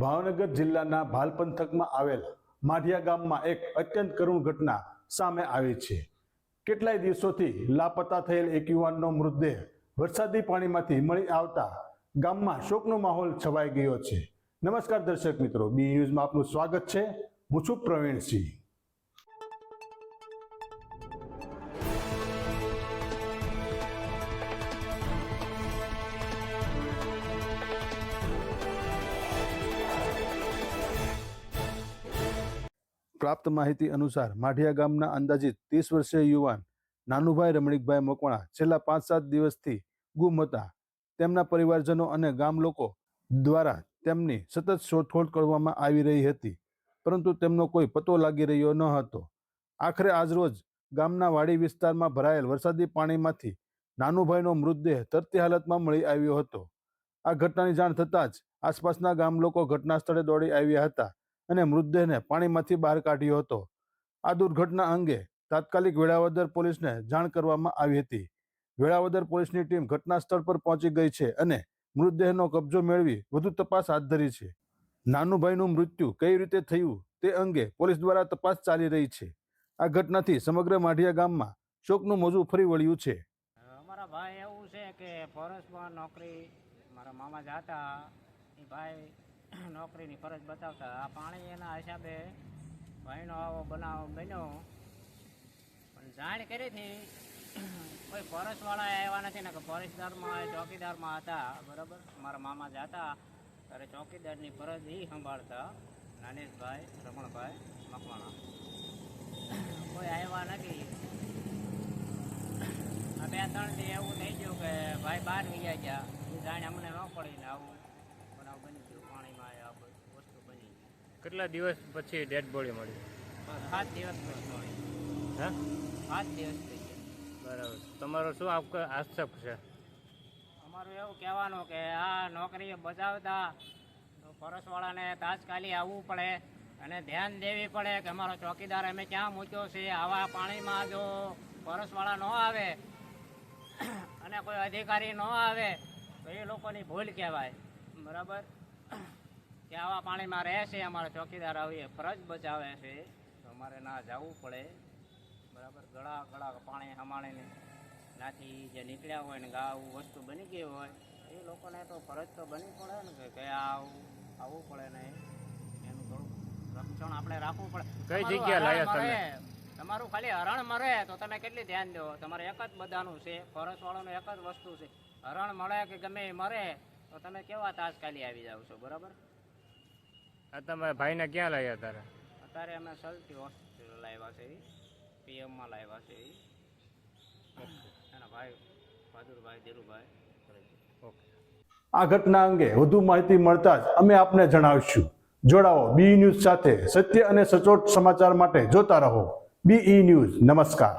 ભાવનગર જિલ્લાના ભાલ પંથકમાં આવેલ માઢિયા ગામમાં એક અત્યંત કરુણ ઘટના સામે આવી છે. કેટલાય દિવસોથી લાપતા થયેલ એક યુવાનનો મૃતદેહ વરસાદી પાણીમાંથી મળી આવતા ગામમાં શોકનો માહોલ છવાઈ ગયો છે. નમસ્કાર દર્શક મિત્રો, બી ન્યૂઝમાં આપનું સ્વાગત છે. હું છું પ્રવીણસિંહ. પ્રાપ્ત માહિતી અનુસાર માઢિયા ગામના અંદાજિત ત્રીસ વર્ષીય યુવાન નાનુભાઈ રમણીકભાઈ મકવાણા છેલ્લા પાંચ સાત દિવસથી ગુમ હતા. તેમના પરિવારજનો અને ગામ લોકો દ્વારા તેમની સતત શોધખોળ કરવામાં આવી રહી હતી, પરંતુ તેમનો કોઈ પતો લાગી રહ્યો ન હતો. આખરે આજરોજ ગામના વાડી વિસ્તારમાં ભરાયેલ વરસાદી પાણીમાંથી નાનુભાઈનો મૃતદેહ તરતી હાલતમાં મળી આવ્યો હતો. આ ઘટનાની જાણ થતાં જ આસપાસના ગામ લોકો ઘટના સ્થળે દોડી આવ્યા હતા. અને મૃતદેહને પાણીમાંથી બહાર કાઢ્યો હતો. આ દુર્ઘટના અંગે તાત્કાલિક વેળાવદર પોલીસને જાણ કરવામાં આવી હતી. વેળાવદર પોલીસની ટીમ ઘટના સ્થળ પર પહોંચી ગઈ છે અને મૃતદેહનો કબજો મેળવી વધુ તપાસ હાથ ધરી છે. નાનુભાઈનું મૃત્યુ કઈ રીતે થયું તે અંગે પોલીસ દ્વારા તપાસ ચાલી રહી છે. આ ઘટનાથી સમગ્ર માઢિયા ગામમાં શોકનું મોજું ફરી વળ્યું છે. અમારા ભાઈ એવું છે કે ફોરેસ્ટમાં નોકરી, મારા મામા જાતા, એ ભાઈ નોકરીની ફરજ બતાવતા આ પાણી એના હિસાબે ભાઈનો આવો બનાવ બન્યો. પણ જાણ કરી હતી કોઈ ફોરેસ્ટવાળા આવ્યા નથી ને કે ફોરેસ્ટદારમાં ચોકીદારમાં હતા, બરાબર? મારા મામા જાતા, ત્યારે ચોકીદારની ફરજ એ સંભાળતા, નાનેશભાઈ, રમણભાઈ, મકવાણા. કોઈ આવ્યા નથી. બે ત્રણ એવું થઈ ગયું કે ભાઈ બહાર ગયા. ગયા જાણે અમને ન પડીને આવું બનાવ બની ગયું પાણીમાં આ બધી વસ્તુ બની કેટલા દિવસ પછી ડેડ બોડી મળી? સાત દિવસ પછી હા? સાત દિવસ થઈ બરાબર. તમારો શું આક્ષેપ છે? અમારું એવું કહેવાનું કે આ નોકરી બચાવતા ફરસવાળાને તાત્કાલિક આવવું પડે અને ધ્યાન દેવી પડે કે અમારો ચોકીદાર અમે ક્યાં મૂક્યો છે આવા પાણીમાં જો ફરસવાળા ન આવે અને કોઈ અધિકારી ન આવે તો એ લોકોની ભૂલ કહેવાય. બરાબર? કે આવા પાણીમાં રહે છે અમારે ચોકીદાર આવી ફરજ બચાવે છે. તો અમારે ના જવું પડે. બરાબર? ગળા ગળા પાણી હમાણીને. નાથી જે નીકળ્યા હોય ને ગાવું વસ્તુ બની ગઈ હોય એ લોકોને તો ફરજ તો બની પડે ને કે કયા આવું આવવું પડે ને એનું થોડું રક્ષણ આપણે રાખવું પડે. કઈ લાયા તમે? તમારું ખાલી હરણ મરે તો તમે કેટલી ધ્યાન દો? તમારે એક જ બધાનું છે ફોરેસ્ટ વાળાનું એક જ વસ્તુ છે. હરણ મળે કે ગમે એ મરે તો તમે કેવા તાત્કાલિક આવી જાવ છો? બરાબર? આ તમારા ભાઈને ક્યાં લાવ્યા તારે? અત્યારે અમે સલટી હોસ્પિટલ લાવ્યા છે પીએમમાં લાવ્યા છે એના ભાઈ બહાદુરભાઈ ધીરુભાઈ. ઓકે. આ ઘટના અંગે વધુ માહિતી મળતા જ અમે આપને જણાવીશું. જોડાઓ બી ન્યૂઝ સાથે સત્ય અને સચોટ સમાચાર માટે જોતા રહો. BE news. નમસ્કાર.